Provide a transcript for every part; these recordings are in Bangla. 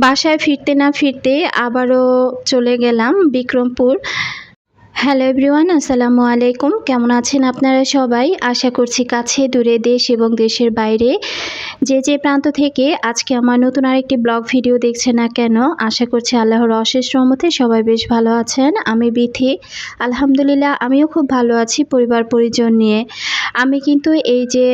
বাসায় ফিরতে না ফিরতে আবারও চলে গেলাম বিক্রমপুর। হ্যালো এভরিওয়ান আসসালামু আলাইকুম। কেমন আছেন আপনারা সবাই? আশা করছি কাছে, দূরে দেশ এবং দেশের বাইরে। যে যে প্রান্ত থেকে আজকে আমার নতুন আরেকটি ব্লগ ভিডিও দেখছে না কেন, আশা করছি আল্লাহর অশেষ রহমতে সবাই বেশ ভালো আছেন। আমি বিথি। আলহামদুলিল্লাহ, আমিও খুব ভালো আছি পরিবার পরিজন নিয়ে। আমি কিন্তু এই যে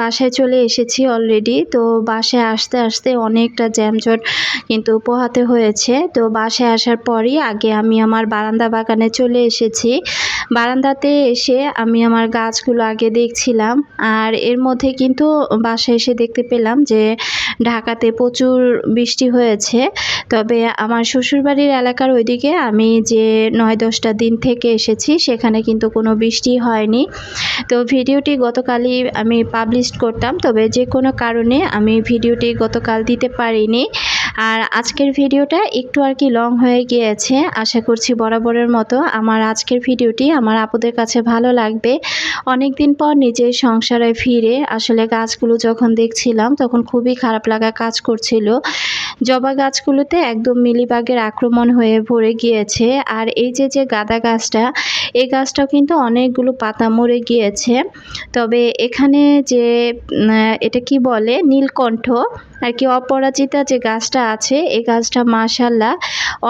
বাসায় চলে এসেছি অলরেডি তো বাসায় আসতে আসতে অনেকটা জ্যামজট কিন্তু পোহাতে হয়েছে। তো বাসায় আসার পরই আগে আমি আমার বারান্দা বাগানে চলে এসেছি। বারান্দাতে এসে আমি আমার গাছগুলো আগে দেখছিলাম আর এর মধ্যে কিন্তু বাসায় এসে দেখতে পেলাম যে ঢাকাতে প্রচুর বৃষ্টি হয়েছে। তবে আমার শ্বশুরবাড়ির এলাকার ওইদিকে আমি যে নয় দশটা দিন থেকে এসেছি সেখানে কিন্তু কোনো বৃষ্টি হয়নি। তো ভিডিওটি গতকালই আমি পাবলিশ করতাম, তবে যে কোনো কারণে আমি ভিডিওটি গতকাল দিতে পারিনি। আর আজকের ভিডিওটা একটু আর কি লং হয়ে গিয়েছে, আশা করছি বরাবরের মতো। আমার আজকের ভিডিওটি আমার আপুদের কাছে ভালো লাগবে। অনেক দিন পর নিজের সংসারে ফিরে আসলে গাছগুলো যখন দেখছিলাম তখন খুবই খারাপ লাগা কাজ করছিল। জবা গাছগুলোতে একদম মিলিবাগের আক্রমণ হয়ে ভরে গিয়েছে আর এই যে যে গাঁদা গাছটা, এই গাছটাও কিন্তু অনেকগুলো পাতা মরে গিয়েছে। তবে এখানে যে এটা কি বলে, নীলকণ্ঠ আর কি অপরাজিতা যে গাছটা আছে, এই গাছটা মাশাল্লাহ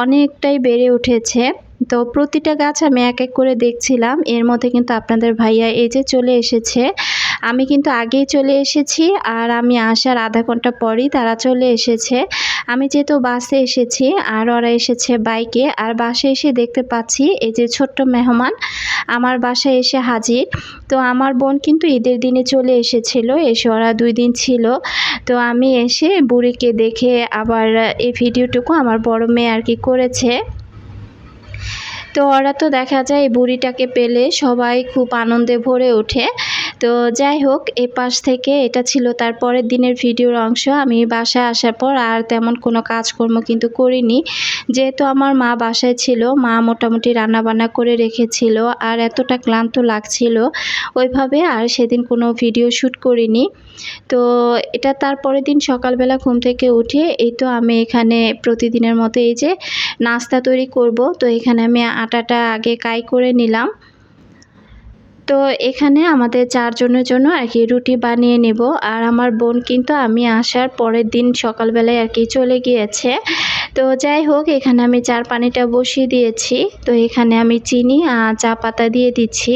অনেকটাই বেড়ে উঠেছে। তো প্রতিটা গাছ আমি এক এক করে দেখছিলাম। এর মধ্যে কিন্তু আপনাদের ভাইয়া এই যে চলে এসেছে। আমি কিন্তু আগেই চলে এসেছি আর আমি আসার আধা ঘণ্টা পরই তারা চলে এসেছে। আমি যেহেতু বাসে এসেছি আর ওরা এসেছে বাইকে আর বাসে এসে দেখতে পাচ্ছি এই যে ছোট্ট মেহমান আমার বাসায় এসে হাজির। তো আমার বোন কিন্তু ঈদের দিনে চলে এসেছিল, এসে ওরা দুই দিন ছিল। তো আমি এসে বুড়িকে দেখে আবার এই ভিডিওটুকু আমার বড় মেয়ে আর কি করেছে। তো ওরা তো দেখা যায় বুড়িটাকে পেলে সবাই খুব আনন্দে ভরে ওঠে। তো যাই হোক, এ পাশ থেকে এটা ছিল তার পরের দিনের ভিডিওর অংশ। আমি বাসায় আসার পর আর তেমন কোনো কাজকর্ম কিন্তু করিনি। যেহেতু আমার মা বাসায় ছিল, মা মোটামুটি রান্নাবান্না করে রেখেছিল আর এতটা ক্লান্ত লাগছিল, ওইভাবে আর সেদিন কোনো ভিডিও শ্যুট করিনি। তো এটা তার পরের দিন সকালবেলা ঘুম থেকে উঠে, এই তো আমি এখানে প্রতিদিনের মতো এই যে নাস্তা তৈরি করব। তো এখানে আমি আটাটা আগে কাই করে নিলাম। তো এখানে আমাদের চারজনের জন্য আর কি রুটি বানিয়ে নেব। আর আমার বোন কিন্তু আমি আসার পরের দিন সকালবেলায় আর কি চলে গিয়েছে। তো যাই হোক, এখানে আমি চার পানিটা বসিয়ে দিয়েছি। তো এখানে আমি চিনি আর চা পাতা দিয়ে দিচ্ছি।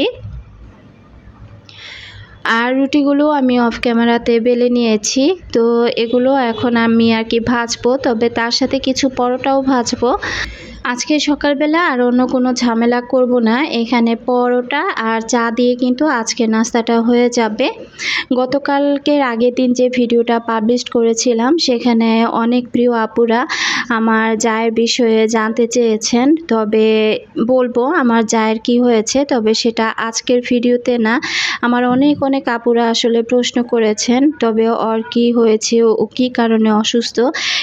আর রুটিগুলো আমি অফ ক্যামেরাতে বেলে নিয়েছি। তো এগুলো এখন আমি আর কি ভাজবো, তবে তার সাথে কিছু পরোটাও ভাজবো। আজকে সকালবেলা আর অন্য কোনো ঝামেলা করব না। এখানে পরোটা আর চা দিয়ে কিন্তু আজকে নাস্তাটা হয়ে যাবে। গতকালকের আগের দিন যে ভিডিওটা পাবলিশ করেছিলাম, সেখানে অনেক প্রিয় আপুরা আমার জায়ের বিষয়ে জানতে চেয়েছেন। তবে বলব আমার জায়ের কি হয়েছে, তবে সেটা আজকের ভিডিওতে না। আমার অনেক অনেক আপুরা আসলে প্রশ্ন করেছেন, তবে ওর কি হয়েছে, ও কী কারণে অসুস্থ,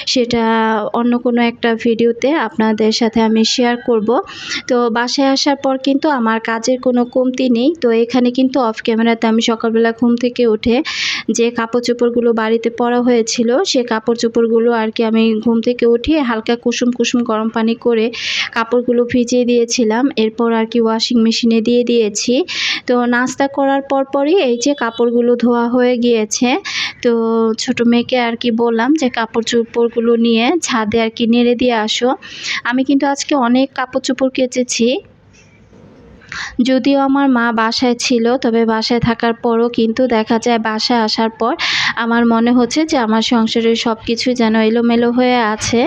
সেটা অন্য কোনো একটা ভিডিওতে আপনাদের আমি শেয়ার করব। তো বাসায় আসার পর কিন্তু আমার কাজের কোনো কমতি নেই। তো এখানে কিন্তু অফ ক্যামেরাতে আমি সকালবেলা ঘুম থেকে উঠে যে কাপড় চোপড়গুলো বাড়িতে পরা হয়েছিল, সে কাপড় চোপড়গুলো আর কি আমি ঘুম থেকে উঠিয়ে হালকা কুসুম কুসুম গরম পানি করে কাপড়গুলো ভিজিয়ে দিয়েছিলাম। এরপর আর কি ওয়াশিং মেশিনে দিয়ে দিয়েছি। তো নাস্তা করার পর পরই এই যে কাপড়গুলো ধোয়া হয়ে গিয়েছে, তো ছোট মেয়েকে আর কি বললাম যে কাপড় চোপড়গুলো নিয়ে ছাদে আর কি নেড়ে দিয়ে আসো। আমি কিন্তু আজকে অনেক কাপড় চোপড় কেচেছি। যদিও আমার মা বাসায় ছিল, তবে বাসায় থাকার পরও কিন্তু দেখা যায় বাসায় আসার পর আমার মনে হচ্ছে যে আমার সংসারে সব কিছু যেন এলোমেলো হয়ে আছে।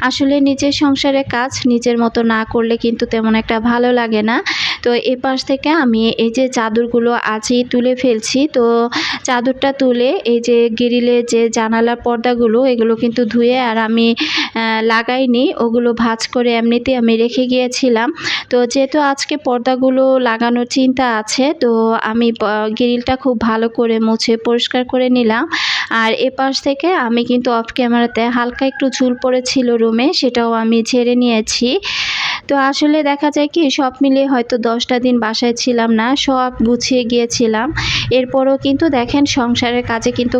আসলে নিজের সংসারে কাজ নিজের মতো না করলে কিন্তু তেমন একটা ভালো লাগে না। তো এ পাশ থেকে আমি এই যে চাদরগুলো আছেই তুলে ফেলছি। তো চাদরটা তুলে এই যে গ্রিলের যে জানালার পর্দাগুলো, এগুলো কিন্তু ধুয়ে আর আমি লাগাইনি। ওগুলো ভাঁজ করে এমনিতে আমি রেখে গিয়েছিলাম। তো যেহেতু আজকে পর্দাগুলো লাগানোর চিন্তা আছে, তো আমি গ্রিলটা খুব ভালো করে মুছে পরিষ্কার করে নিলাম। আর এ পাশ থেকে আমি কিন্তু অফ ক্যামেরাতে হালকা একটু ঝুল পড়েছিল রুমে, সেটাও আমি ঝেড়ে নিয়েছি। তো আসলে দেখা যায় কি, সব মিলিয়ে হয়তো দশটা দিন বাসায় ছিলাম না, সব গুছিয়ে গিয়েছিলাম। এরপরও কিন্তু দেখেন সংসারের কাজে কিন্তু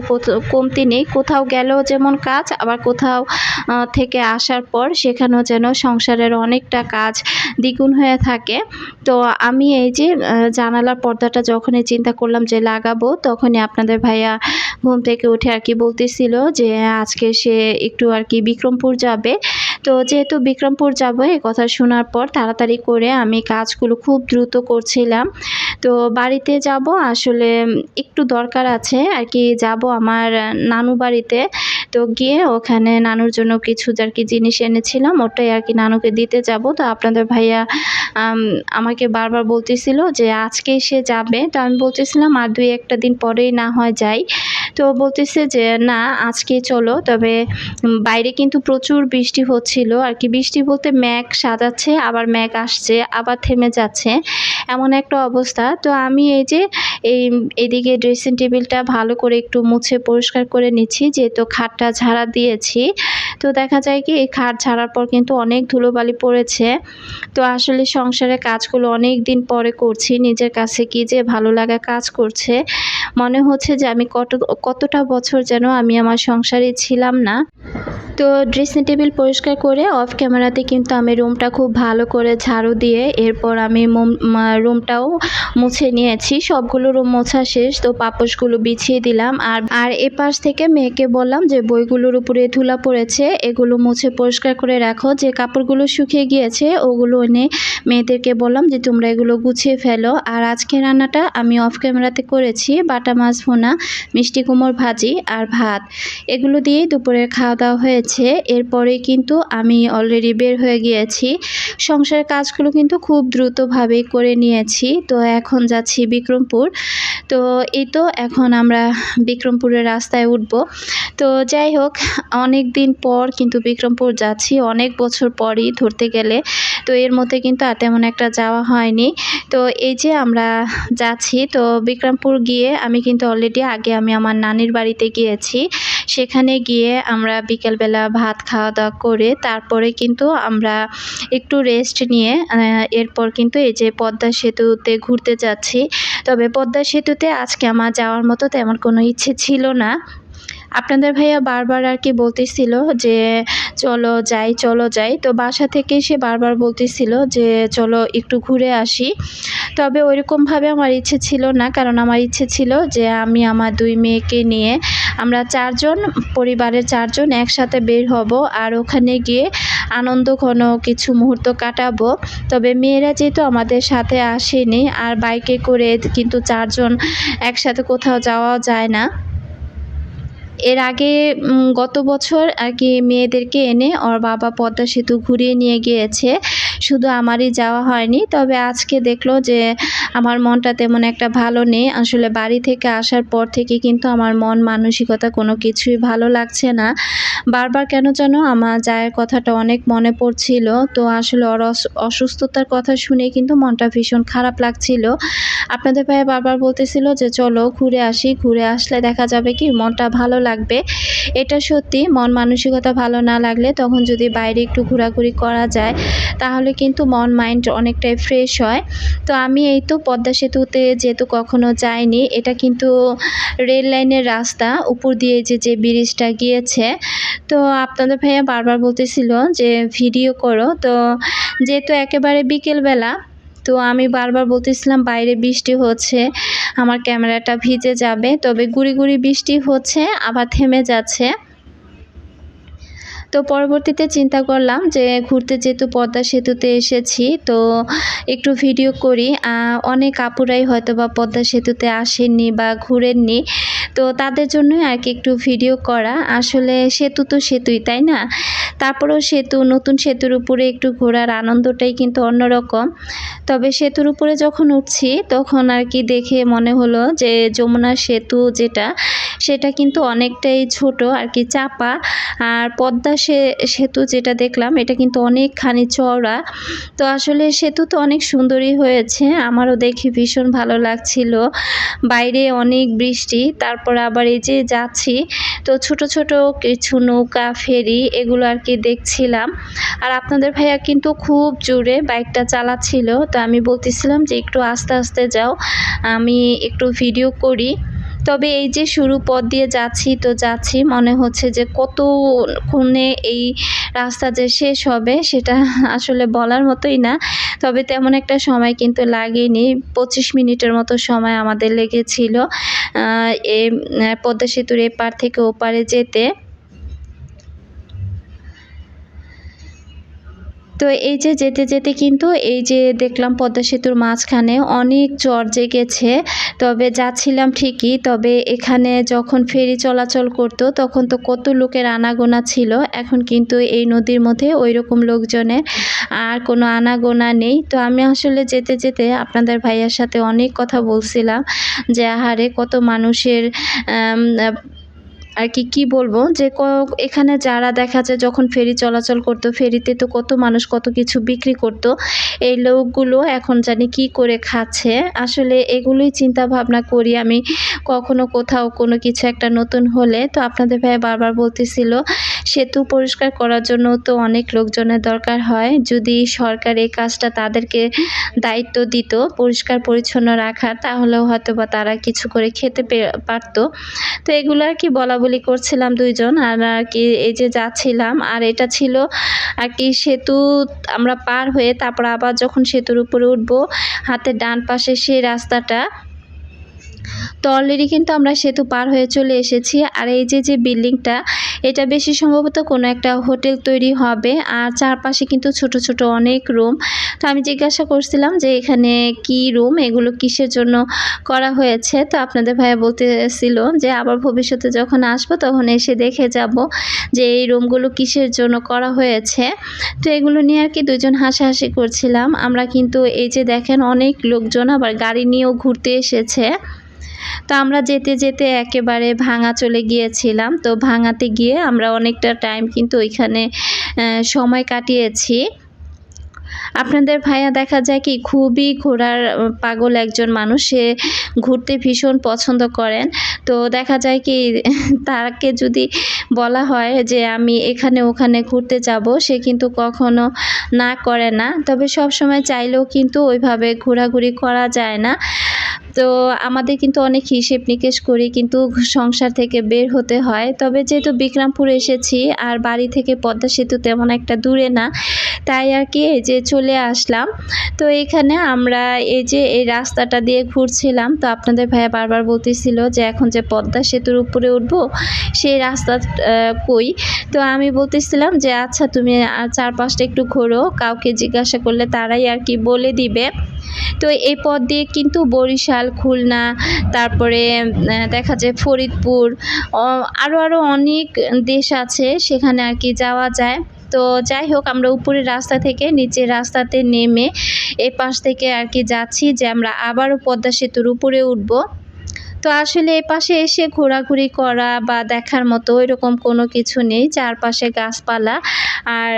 কমতি নেই। কোথাও গেলেও যেমন কাজ, আবার কোথাও থেকে আসার পর সেখানেও যেন সংসারের অনেকটা কাজ দ্বিগুণ হয়ে থাকে। তো আমি এই যে জানালার পর্দাটা যখনই চিন্তা করলাম যে লাগাবো, তখনই আপনাদের ভাইয়া ঘুম থেকে উঠে আর কি বলতেছিল যে আজকে সে একটু আর কি বিক্রমপুর যাবে। তো যেহেতু বিক্রমপুর যাব এই কথা শোনার পর তাড়াতাড়ি করে আমি কাজগুলো খুব দ্রুত করছিলাম। তো বাড়িতে যাব, আসলে একটু দরকার আছে, আর কি যাব আমার নানু বাড়িতে। তো গিয়ে ওখানে নানুর জন্য কিছু আর কি জিনিস এনেছিলাম, ওটাই আর কি নানুকে দিতে যাব। তো আপনাদের ভাইয়া আমাকে বারবার বলতেছিল যে আজকে সে যাবে। তো আমি বলতেছিলাম, আর দুই একটা দিন পরেই না হয় যাই। তো বলতেছে যে, না, আজকে চলো। তবে বাইরে কিন্তু প্রচুর বৃষ্টি হচ্ছিল আর কি। বৃষ্টি বলতে ম্যাঘ সাজাচ্ছে আবার ম্যাঘ আসছে আবার থেমে যাচ্ছে। এমন একটা অবস্থা। তো আমি এই যে, এই, এদিকে ড্রেসিং টেবিলটা ভালো করে একটু মুছে পরিষ্কার করে নিচ্ছি, যেহেতু খাটটা ঝাড়া দিয়েছি। তো দেখা যায় কি, এই খাট ঝাড়ার পর কিন্তু অনেক ধুলোবালি পড়েছে। তো আসলে সংসারের কাজগুলো অনেক দিন পরে করছি, নিজের কাছে কি যে ভালো লাগা কাজ করছে। মনে হচ্ছে যে আমি কত, কতটা বছর যেন আমি আমার সংসারে ছিলাম না। তো ড্রেসিং টেবিল পরিষ্কার করে অফ ক্যামেরাতে কিন্তু আমি রুমটা খুব ভালো করে ঝাড়ু দিয়ে, এরপর আমি রুমটাও মুছে নিয়েছি। সবগুলো রুম মোছা শেষ, তো পাপোশগুলো বিছিয়ে দিলাম। আর আর এপাশ থেকে মেয়েকে বললাম যে, বইগুলোর উপরে ধুলা পড়েছে, এগুলো মুছে পরিষ্কার করে রাখো। যে কাপড়গুলো শুকিয়ে গিয়েছে, ওগুলো এনে মেয়েদেরকে বললাম যে, তোমরা এগুলো গুছিয়ে ফেলো। আর আজকে রান্নাটা আমি অফ ক্যামেরাতে করেছি, বাটা মাছ ভোনা, মিষ্টি কুমড় ভাজি আর ভাত। এগুলো দিয়েই দুপুরের খাওয়া দাওয়া হয়েছে। এরপরে কিন্তু আমি অলরেডি বের হয়ে গিয়েছি। সংসারের কাজগুলো কিন্তু খুব দ্রুতভাবেই করে নিয়েছি। তো এখন যাচ্ছি বিক্রমপুর। তো এই তো এখন আমরা বিক্রমপুরের রাস্তায় উঠব। তো যাই হোক অনেক দিন পর কিন্তু বিক্রমপুর যাচ্ছি। অনেক বছর পরই ধরতে গেলে তো এর মধ্যে কিন্তু আর তেমন একটা যাওয়া হয়নি। তো এই যে আমরা যাচ্ছি, তো বিক্রমপুর গিয়ে আমি কিন্তু অলরেডি আগে আমি আমার নানির বাড়িতে গিয়েছি। সেখানে গিয়ে আমরা বিকেলবেলা ভাত খাওয়া দাওয়া করে তারপরে কিন্তু আমরা একটু রেস্ট নিয়ে এরপর কিন্তু এই যে পদ্মা সেতুতে ঘুরতে যাচ্ছি। তবে পদ্মা সেতুতে আজকে আমার যাওয়ার মতো তেমন কোনো ইচ্ছে ছিল না। আপনাদের ভাইয়া বারবার আর কি বলতেছিল যে, চলো যাই চলো যাই। তো বাসা থেকে সে বারবার বলতেছিল যে, চলো একটু ঘুরে আসি। তবে ওইরকমভাবে আমার ইচ্ছে ছিল না, কারণ আমার ইচ্ছে ছিল যে, আমি আমার দুই মেয়েকে নিয়ে আমরা চারজন, পরিবারের চারজন একসাথে বের হব আর ওখানে গিয়ে আনন্দ ঘন কিছু মুহূর্ত কাটাবো। তবে মেয়েরা যেহেতু আমাদের সাথে আসেনি, আর বাইকে করে কিন্তু চারজন একসাথে কোথাও যাওয়া যায় না। এর আগে গত বছর আর কি মেয়েদেরকে এনে ওর বাবা পদ্মা সেতু ঘুরিয়ে নিয়ে গিয়েছে। শুধু আমারই যাওয়া হয়নি, তবে আজকে দেখল যে আমার মনটা তেমন একটা ভালো নেই। আসলে বাড়ি থেকে আসার পর থেকে কিন্তু আমার মন মানসিকতা কোনো কিছুই ভালো লাগছে না। বারবার কেন যেন আমার জায়ের কথাটা অনেক মনে পড়ছিল, তো আসলে ওর অস- অসুস্থতার কথা শুনে কিন্তু মনটা ভীষণ খারাপ লাগছিল। আপনাদের ভাইয়া বারবার বলতেছিল যে, চলো ঘুরে আসি, ঘুরে আসলে দেখা যাবে কি মনটা ভালো লাগবে। এটা সত্যি, মন মানসিকতা ভালো না লাগলে তখন যদি বাইরে একটু ঘোরাঘুরি করা যায়, তাহলে কিন্তু মন মাইন্ড অনেকটাই ফ্রেশ হয়। তো আমি এই তো পদ্মা সেতুতে যেহেতু কখনো যাইনি, এটা কিন্তু রেল লাইনের রাস্তা, উপর দিয়ে যে যে ব্রিজটা গিয়েছে। তো আপনাদের ভাইয়া বারবার বলতেছিল যে ভিডিও করো। তো যেহেতু একেবারে বিকেলবেলা, তো আমি বারবার বলতেছিলাম, বাইরে বৃষ্টি হচ্ছে, আমার ক্যামেরাটা ভিজে যাবে। তবে গুড়ি গুড়ি বৃষ্টি হচ্ছে, আবার থেমে যাচ্ছে। তো পরবর্তীতে চিন্তা করলাম যে ঘুরতে যেহেতু পদ্মা সেতুতে এসেছি, তো একটু ভিডিও করি। অনেক আপুরাই হয়তো বা পদ্মা সেতুতে আসেননি বা ঘুরেননি, তো তাদের জন্যই আর কি একটু ভিডিও করা। আসলে সেতু তো সেতুই, তাই না? তারপরেও সেতু, নতুন সেতুর উপরে একটু ঘোরার আনন্দটাই কিন্তু অন্যরকম। তবে সেতুর উপরে যখন উঠছি, তখন আর কি দেখে মনে হলো যে যমুনা সেতু যেটা সেটা কিন্তু অনেকটাই ছোট আর কি, চাপা। আর পদ্মা সে- সেতু যেটা দেখলাম, এটা কিন্তু অনেকখানি চওড়া। তো আসলে সেতু তো অনেক সুন্দরই হয়েছে, আমারও দেখে ভীষণ ভালো লাগছিল। বাইরে অনেক বৃষ্টি, তারপর আবার এই যে যাচ্ছি, তো ছোট ছোট কিছু নৌকা, ফেরি এগুলো আর কি দেখছিলাম। আর আপনাদের ভাইয়া কিন্তু খুব জোরে বাইকটা চালাচ্ছিল, তো আমি বলতেছিলাম যে একটু আস্তে আস্তে যাও, আমি একটু ভিডিও করি। তবে এই যে শুরু পথ দিয়ে যাচ্ছি, তো যাচ্ছি, মনে হচ্ছে যে কতক্ষণে এই রাস্তা যে শেষ হবে সেটা আসলে বলার মতোই না। তবে তেমন একটা সময় কিন্তু লাগেনি। পঁচিশ মিনিটের মতো সময় আমাদের লেগেছিল এ, পদ্মা সেতুর এপার থেকে ওপারে যেতে। তো এই যে যেতে যেতে কিন্তু এই যে দেখলাম পদ্মা সেতুর মাঝখানে অনেক চর জেগেছে, তবে যাচ্ছিলাম ঠিকই, তবে এখানে যখন ফেরি চলাচল করত তখন তো কত লোকের আনাগোনা ছিল, এখন কিন্তু এই নদীর মধ্যে ওই রকম লোকজনের আর কোনো আনাগোনা নেই। তো আমি আসলে যেতে যেতে আপনাদের ভাইয়ার সাথে অনেক কথা বলছিলাম যে আহারে কত মানুষের আর কি কি বলব? যে এখানে যারা দেখা যায় যখন ফেরি চলাচল করতো, ফেরিতে তো কত মানুষ কত কিছু বিক্রি করতো, এই লোকগুলো এখন জানি কি করে খাচ্ছে। আসলে এগুলোই চিন্তা ভাবনা করি আমি, কখনো কোথাও কোনো কিছু একটা নতুন হলে। তো আপনাদের ভাই বারবার বলতেছিল, সেতু পরিষ্কার করার জন্য তো অনেক লোকজনের দরকার হয়। যদি সরকার এই কাজটা তাদেরকে দায়িত্ব দিত, পরিষ্কার পরিচ্ছন্ন রাখার, তাহলেও হয়তো বা তারা কিছু করে খেতে পারতো। তো এগুলো আর কি বলা বলি করছিলাম দুইজন আর আর কি এই যে যাচ্ছিলাম আর এটা ছিল আর কি সেতু আমরা পার হয়ে তারপর আবার যখন সেতুর উপরে উঠবো, হাতের ডান পাশে সেই রাস্তাটা তো অলরেডি কিন্তু আমরা সেতু পার হয়ে চলে এসেছি। আর এই যে যে বিল্ডিংটা, এটা বেশি সম্ভবত কোনো একটা হোটেল তৈরি হবে। আর চারপাশে কিন্তু ছোট ছোট অনেক রুম। তো আমি জিজ্ঞাসা করছিলাম যে, এখানে কি রুম? এগুলো কিসের জন্য করা হয়েছে? তো আপনাদের ভাইয়া বলতেছিল যে, আবার ভবিষ্যতে যখন আসব, তখন এসে দেখে যাব যে, এই রুমগুলো কিসের জন্য করা হয়েছে। তো এগুলো নিয়ে আর কি দুজন হাসাহাসি করছিলাম। আমরা কিন্তু এই যে দেখেন, অনেক লোকজন আবার গাড়ি নিয়েও ঘুরতে এসেছে। তো আমরা যেতে যেতে একেবারে ভাঙা চলে গিয়েছিলাম। তো ভাঙাতে গিয়ে আমরা অনেকটা টাইম কিন্তু ওইখানে সময় কাটিয়েছি। আপনাদের ভাইয়া দেখা যায় কি, খুবই ঘোরার পাগল একজন মানুষ। সে ঘুরতে ভীষণ পছন্দ করেন। তো দেখা যায় কি, তাকে যদি বলা হয় যে আমি এখানে ওখানে ঘুরতে যাব, সে কিন্তু কখনো না করে না। তবে সব সময় চাইলেও কিন্তু ওইভাবে ঘোরাঘুরি করা যায় না। তো আমাদের কিন্তু অনেক হিসেব নিকেশ করি, কিন্তু সংসার থেকে বের হতে হয়। তবে যেহেতু বিক্রমপুর এসেছি, আর বাড়ি থেকে পদ্মা সেতু তেমন একটা দূরে না, তাই আর কি এই যে চলে আসলাম। তো এখানে আমরা এই যে এই রাস্তাটা দিয়ে ঘুরছিলাম, তো আপনাদের ভাইয়া বারবার বলতেছিল যে এখন যে পদ্মা সেতুর উপরে উঠবো, সেই রাস্তা কই? তো আমি বলতেছিলাম যে আচ্ছা তুমি চারপাশটা একটু ঘোরো, কাউকে জিজ্ঞাসা করলে তারাই আর কি বলে দিবে। তো এই পথ দিয়ে কিন্তু বরিশাল, খুলনা, তারপরে দেখা যায় ফরিদপুর আরও আরও অনেক দেশ আছে সেখানে আর কি যাওয়া যায়। তো যাই হোক, আমরা উপরের রাস্তা থেকে নিচের রাস্তাতে নেমে এ পাশ থেকে আর কি যাচ্ছি যে আমরা আবারও পদ্মা সেতুর উপরে উঠবো। তো আসলে এ পাশে এসে ঘোরাঘুরি করা বা দেখার মতো এরকম কোনো কিছু নেই, চারপাশে গাছপালা। আর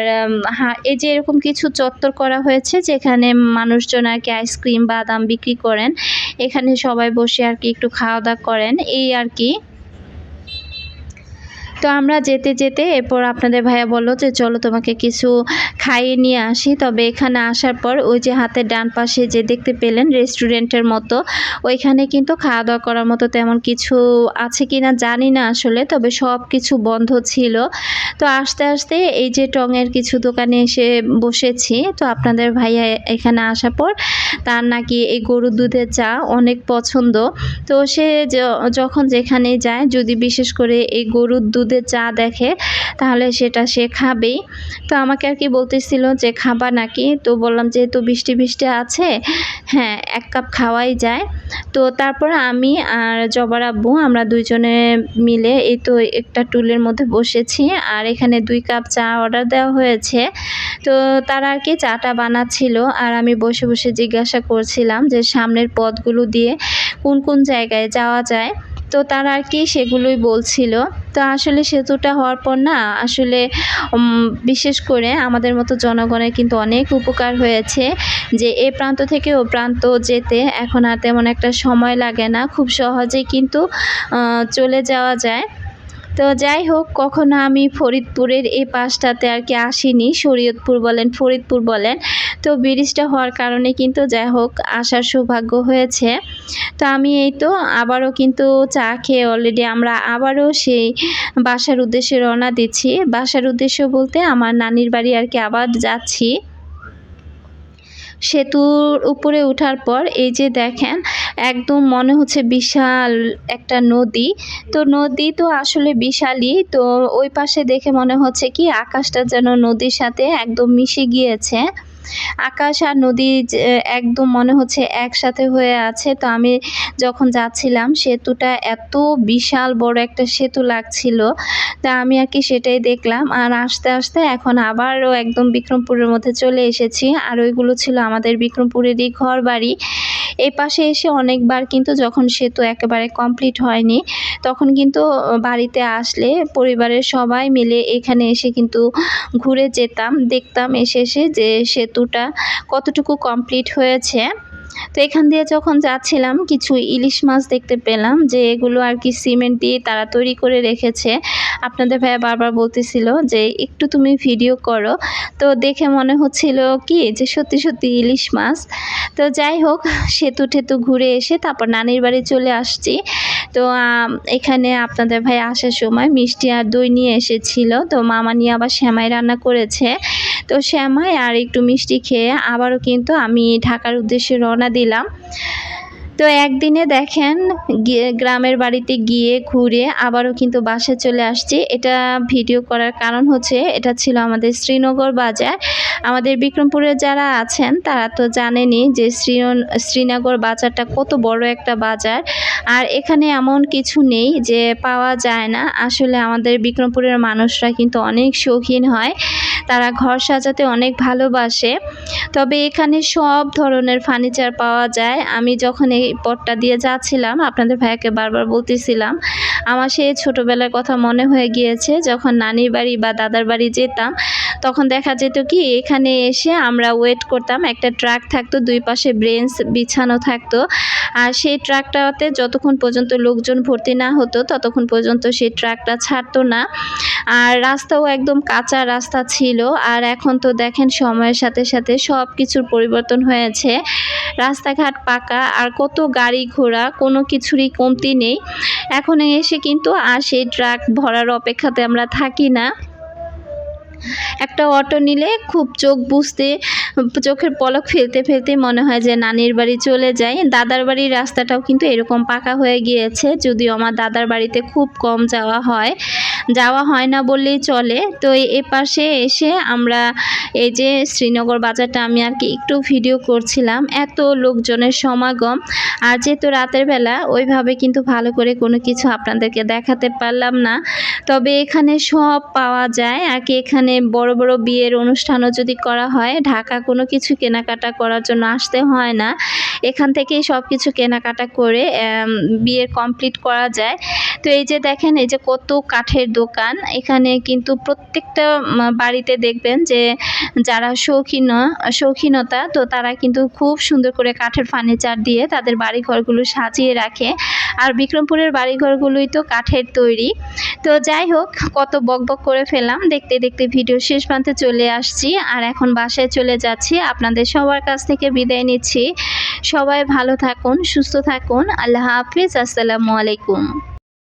এই যে এরকম কিছু চত্বর করা হয়েছে যেখানে মানুষজন আর কি আইসক্রিম, বাদাম বিক্রি করেন, এখানে সবাই বসে আর কি একটু খাওয়া দাওয়া করেন, এই আর কি। তো আমরা যেতে যেতে এরপর আপনাদের ভাইয়া বলল যে, চলো তোমাকে কিছু খাইয়ে নিয়ে আসি। তবে এখানে আসার পর ওই যে হাতের ডান পাশে যে দেখতে পেলেন রেস্টুরেন্টের মতো, ওইখানে কিন্তু খাওয়া দাওয়া করার মতো তেমন কিছু আছে কি না জানি না আসলে, তবে সব কিছু বন্ধ ছিল। তো আস্তে আস্তে এই যে টঙের কিছু দোকানে এসে বসেছি। তো আপনাদের ভাইয়া এখানে আসার পর তার নাকি এই গরুর দুধের চা অনেক পছন্দ। তো সে যখন যেখানে যায়, যদি বিশেষ করে এই গরুর দুধের দুধে চা দেখে, তাহলে সেটা সে খাবেই। তো আমাকে আর কি বলতেছিল যে, খাবা নাকি? তো বললাম, যেহেতু বৃষ্টি বৃষ্টি আছে হ্যাঁ এক কাপ খাওয়াই যায়। তো তারপর আমি আর জবার আব্বু, আমরা দুইজনে মিলে এই তো একটা টুলের মধ্যে বসেছি আর এখানে দুই কাপ চা অর্ডার দেওয়া হয়েছে। তো তারা আর কি চাটা বানাচ্ছিল আর আমি বসে বসে জিজ্ঞাসা করছিলাম যে, সামনের পথগুলো দিয়ে কোন কোন জায়গায় যাওয়া যায়? তো তারা আর কি সেগুলোই বলছিল। তো আসলে সেতুটা হওয়ার পর না, আসলে বিশেষ করে আমাদের মতো জনগণের কিন্তু অনেক উপকার হয়েছে যে এ প্রান্ত থেকে ও প্রান্ত যেতে। এখন আর তেমন একটা সময় লাগে না, খুব সহজেই কিন্তু চলে যাওয়া যায়। তো যাই হোক, কখনো আমি ফরিদপুরের এই পাশটাতে আর কি আসিনি, শরীয়তপুর বলেন, ফরিদপুর বলেন। তো ব্রিজটা হওয়ার কারণে কিন্তু যাই হোক, আসার সৌভাগ্য হয়েছে। তো আমি এই তো আবারও কিন্তু চা খেয়ে অলরেডি আমরা আবারও সেই বাসার উদ্দেশ্যে রওনা দিচ্ছি। বাসার উদ্দেশ্য বলতে আমার নানির বাড়ি আর কি আবার যাচ্ছি। সেতুর উপরে ওঠার পর এই যে দেখেন, একদম মনে হচ্ছে বিশাল একটা নদী। তো নদী তো আসলে বিশালই, তো ওই পাশে দেখে মনে হচ্ছে কি আকাশটা যেন নদীর সাথে একদম মিশে গিয়েছে। আকাশ আর নদী একদম মনে হচ্ছে একসাথে হয়ে আছে। তো আমি যখন যাচ্ছিলাম, সেতুটা এত বিশাল বড় একটা সেতু লাগছিল। তা আমি আর কি সেটাই দেখলাম। আর আস্তে আস্তে এখন আবারও একদম বিক্রমপুরের মধ্যে চলে এসেছি। আর ওইগুলো ছিল আমাদের বিক্রমপুরেরই ঘর বাড়ি এই পাশে এসে অনেকবার কিন্তু যখন সেতু একেবারে কমপ্লিট হয়নি, তখন কিন্তু বাড়িতে আসলে পরিবারের সবাই মিলে এখানে এসে কিন্তু ঘুরে যেতাম, দেখতাম এসে এসে যে সেতুটা কতটুকু কমপ্লিট হয়েছে। তো এখান দিয়ে যখন যাচ্ছিলাম, কিছু ইলিশ মাছ দেখতে পেলাম যে এগুলো আর কি সিমেন্ট দিয়ে তারা তৈরি করে রেখেছে। আপনাদের ভাইয়া বারবার বলতেছিল যে, একটু তুমি ভিডিও করো। তো দেখে মনে হচ্ছিল কি যে, সত্যি সত্যি ইলিশ মাছ। তো যাই হোক, সেতু ঠেতু ঘুরে এসে তারপর নানির বাড়ি চলে আসছি। তো এখানে আপনাদের ভাই আসার সময় মিষ্টি আর দই নিয়ে এসেছিল। তো মামা নিয়ে আবার শ্যামাই রান্না করেছে। তো শ্যামাই আর একটু মিষ্টি খেয়ে আবারও কিন্তু আমি ঢাকার উদ্দেশ্যে রওনা দিলাম। তো একদিনে দেখেন গ্রামের বাড়িতে গিয়ে ঘুরে আবারও কিন্তু বাসায় চলে আসছি। এটা ভিডিও করার কারণ হচ্ছে এটা ছিল আমাদের শ্রীনগর বাজার। আমাদের বিক্রমপুরে যারা আছেন, তারা তো জানেনই যে শ্রী শ্রীনগর বাজারটা কত বড় একটা বাজার। আর এখানে এমন কিছু নেই যে পাওয়া যায় না। আসলে আমাদের বিক্রমপুরের মানুষরা কিন্তু অনেক শৌখিন হয়। তারা ঘর সাজাতে অনেক ভালোবাসে। তবে এখানে সব ধরনের ফার্নিচার পাওয়া যায়। আমি যখন পথটা দিয়ে যাচ্ছিলাম। আপনাদের ভাইয়াকে বারবার বলতেছিলাম। আমার সেই ছোটোবেলার কথা মনে হয়ে গিয়েছে, যখন নানির বাড়ি বা দাদার বাড়ি যেতাম তখন দেখা যেত কি, এখানে এসে আমরা ওয়েট করতাম, একটা ট্রাক থাকতো, দুই পাশে ব্রেঞ্চ বিছানো থাকতো। আর সেই ট্রাকটাতে যতক্ষণ পর্যন্ত লোকজন ভর্তি না হতো, ততক্ষণ পর্যন্ত সেই ট্রাকটা ছাড়তো না। আর রাস্তাও একদম কাঁচা রাস্তা ছিল। আর এখন তো দেখেন, সময়ের সাথে সাথে সব কিছুর পরিবর্তন হয়েছে। রাস্তাঘাট পাকা, আর কত গাড়ি ঘোড়া, কোনো কিছুরই কমতি নেই। এখন এসে কিন্তু আর সেই ট্রাক ভরার অপেক্ষাতে আমরা থাকি না। একটা অটো নিলে খুব চোখ বুঝতে চোখের পলক ফেলতে ফেলতে মনে হয় যে নানির বাড়ি চলে যাই। দাদার বাড়ির রাস্তাটাও কিন্তু এরকম পাকা হয়ে গিয়েছে, যদিও আমার দাদার বাড়িতে খুব কম যাওয়া হয়। যাওয়া হয় না বললেই চলে। তো এ পাশে এসে আমরা এই যে শ্রীনগর বাজারটা আমি আর কি একটু ভিডিও করছিলাম, এত লোকজনের সমাগম। আর যেহেতু রাতের বেলা, ওইভাবে কিন্তু ভালো করে কোনো কিছু আপনাদেরকে দেখাতে পারলাম না। তবে এখানে সব পাওয়া যায়। আর কি এখানে বড় বড় বিয়ের অনুষ্ঠানও যদি করা হয়, ঢাকা কোনো কিছু কেনাকাটা করার জন্য আসতে হয় না। এখান থেকেই সব কিছু কেনাকাটা করে বিয়ের কমপ্লিট করা যায়। তো এই যে দেখেন, এই যে কত কাঠের দোকান, এখানে কিন্তু প্রত্যেকটা বাড়িতে দেখবেন যে যারা শৌখিন, শৌখিনতা, তো তারা কিন্তু খুব সুন্দর করে কাঠের ফার্নিচার দিয়ে তাদের বাড়িঘরগুলো সাজিয়ে রাখে। আর বিক্রমপুরের বাড়িঘরগুলোই তো কাঠের তৈরি। তো যাই হোক, কত বকবক করে ফেলাম দেখতে দেখতে ভিডিও শেষ প্রান্তে চলে আসছি। আর এখন বাসায় চলে যাচ্ছি। আপনাদের সবার কাছ থেকে বিদায় নিচ্ছি। সবাই ভালো থাকুন, সুস্থ থাকুন। আল্লাহ হাফিজ। আসসালামু আলাইকুম।